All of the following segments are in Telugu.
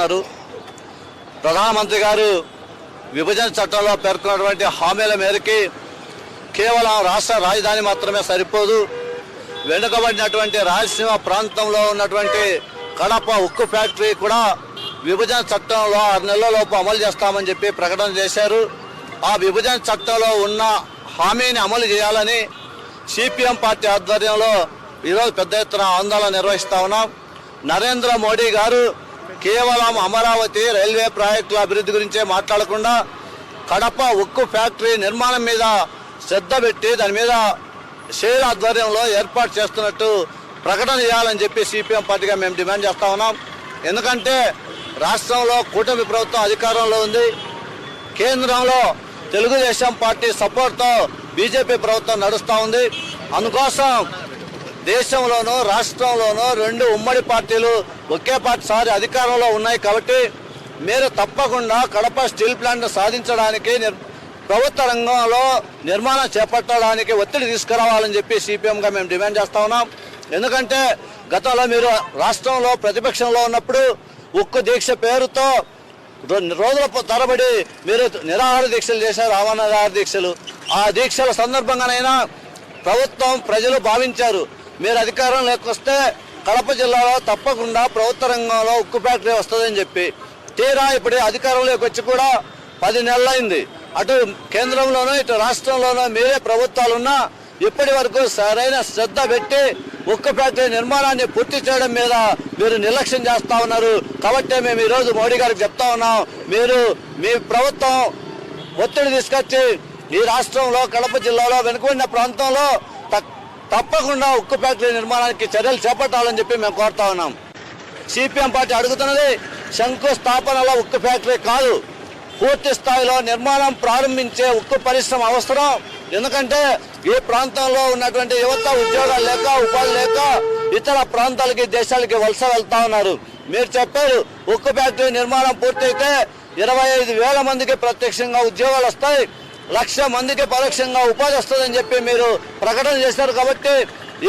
చేస్తున్నారు ప్రధానమంత్రి గారు విభజన చట్టంలో పేర్కొన్నటువంటి హామీల మేరకి కేవలం రాష్ట్ర రాజధాని మాత్రమే సరిపోదు. వెనుకబడినటువంటి రాయలసీమ ప్రాంతంలో ఉన్నటువంటి కడప ఉక్కు ఫ్యాక్టరీ కూడా విభజన చట్టంలో ఆరు నెలలలోపు అమలు చేస్తామని చెప్పి ప్రకటన చేశారు. ఆ విభజన చట్టంలో ఉన్న హామీని అమలు చేయాలని సిపిఎం పార్టీ ఆధ్వర్యంలో ఈరోజు పెద్ద ఎత్తున ఆందోళన నిర్వహిస్తా ఉన్నాం. నరేంద్ర మోడీ గారు కేవలం అమరావతి రైల్వే ప్రాజెక్టుల అభివృద్ధి గురించే మాట్లాడకుండా కడప ఉక్కు ఫ్యాక్టరీ నిర్మాణం మీద శ్రద్ధ పెట్టి దాని మీద షేర్ ఆధ్వర్యంలో ఏర్పాటు చేస్తున్నట్టు ప్రకటన చేయాలని చెప్పి సిపిఎం పార్టీగా మేము డిమాండ్ చేస్తా ఉన్నాం. ఎందుకంటే రాష్ట్రంలో కూటమి ప్రభుత్వం అధికారంలో ఉంది. కేంద్రంలో తెలుగుదేశం పార్టీ సపోర్ట్తో బీజేపీ ప్రభుత్వం నడుస్తూ ఉంది. అందుకోసం దేశంలోనూ రాష్ట్రంలోనూ రెండు ఉమ్మడి పార్టీలు ఒకే పార్టీ సారి అధికారంలో ఉన్నాయి కాబట్టి మీరు తప్పకుండా కడప స్టీల్ ప్లాంట్ సాధించడానికి ప్రభుత్వ రంగంలో నిర్మాణం చేపట్టడానికి ఒత్తిడి తీసుకురావాలని చెప్పి సిపిఎంగా మేము డిమాండ్ చేస్తా ఉన్నాం. ఎందుకంటే గతంలో మీరు రాష్ట్రంలో ప్రతిపక్షంలో ఉన్నప్పుడు ఉక్కు దీక్ష పేరుతో రోజుల తరబడి మీరు నిరాహార దీక్షలు చేశారు ఆవరణ దీక్షలు. ఆ దీక్షల సందర్భంగానైనా ప్రభుత్వం ప్రజలు భావించారు. మీరు అధికారం లేకొస్తే కడప జిల్లాలో తప్పకుండా ప్రభుత్వ రంగంలో ఉక్కు ఫ్యాక్టరీ వస్తుందని చెప్పి తీరా ఇప్పుడు అధికారంలోకి వచ్చి కూడా పది నెలలైంది. అటు కేంద్రంలోనూ ఇటు రాష్ట్రంలోనూ మీరే ప్రభుత్వాలున్నా ఇప్పటి వరకు సరైన శ్రద్ధ పెట్టి ఉక్కు ఫ్యాక్టరీ నిర్మాణాన్ని పూర్తి చేయడం మీద మీరు నిర్లక్ష్యం చేస్తా ఉన్నారు. కాబట్టి మేము ఈరోజు మోడీ గారికి చెప్తా ఉన్నాం మీరు మీ ప్రభుత్వం ఒత్తిడి తీసుకొచ్చి ఈ రాష్ట్రంలో కడప జిల్లాలో వెనుకబడిన ప్రాంతంలో తక్- తప్పకుండా ఉక్కు ఫ్యాక్టరీ నిర్మాణానికి చర్యలు చేపట్టాలని చెప్పి మేము కోరుతా ఉన్నాం. సిపిఎం పార్టీ అడుగుతున్నది శంకుస్థాపనలో ఉక్కు ఫ్యాక్టరీ కాదు. పూర్తి స్థాయిలో నిర్మాణం ప్రారంభించే ఉక్కు పరిశ్రమ అవసరం. ఎందుకంటే ఈ ప్రాంతంలో ఉన్నటువంటి యువత ఉద్యోగాలు లేక ఉపాధి లేక ఇతర ప్రాంతాలకి దేశాలకి వలస వెళ్తా ఉన్నారు. మీరు చెప్పారు ఉక్కు ఫ్యాక్టరీ నిర్మాణం పూర్తయితే ఇరవై ఐదు వేల మందికి ప్రత్యక్షంగా ఉద్యోగాలు వస్తాయి. లక్ష మందికి పరోక్షంగా ఉపాధి వస్తుందని చెప్పి మీరు ప్రకటన చేశారు కాబట్టి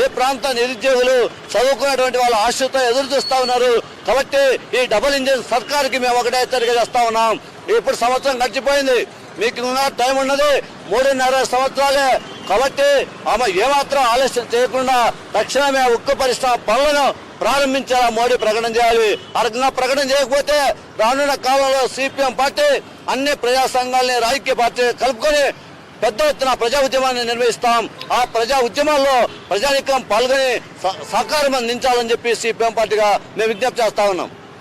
ఏ ప్రాంత నిరుద్యోగులు చదువుకున్నటువంటి వాళ్ళ ఆశతో ఎదురు చూస్తా ఉన్నారు. కాబట్టి ఈ డబుల్ ఇంజిన్ సర్కార్కి మేము ఒకటే హెచ్చరిక చేస్తా ఉన్నాం. ఇప్పుడు సంవత్సరం గడిచిపోయింది. మీకు టైం ఉన్నది. మూడున్నర సంవత్సరాలే కాబట్టి ఆమె ఏమాత్రం ఆలస్యం చేయకుండా తక్షణమే ఉక్కు పరిశ్రమ పనులను ప్రారంభించాలా మోడీ ప్రకటన చేయాలి. ఆ రకంగా ప్రకటన చేయకపోతే రానున్న కాలంలో సిపిఎం పార్టీ అన్ని ప్రజా సంఘాలని రాజకీయ పార్టీ కలుపుకొని పెద్ద ఎత్తున ప్రజా ఉద్యమాన్ని నిర్వహిస్తాం. ఆ ప్రజా ఉద్యమాల్లో ప్రజానికం పాల్గొని సహ- సహకారం అందించాలని చెప్పి సిపిఎం పార్టీగా మేము విజ్ఞప్తి చేస్తా ఉన్నాం.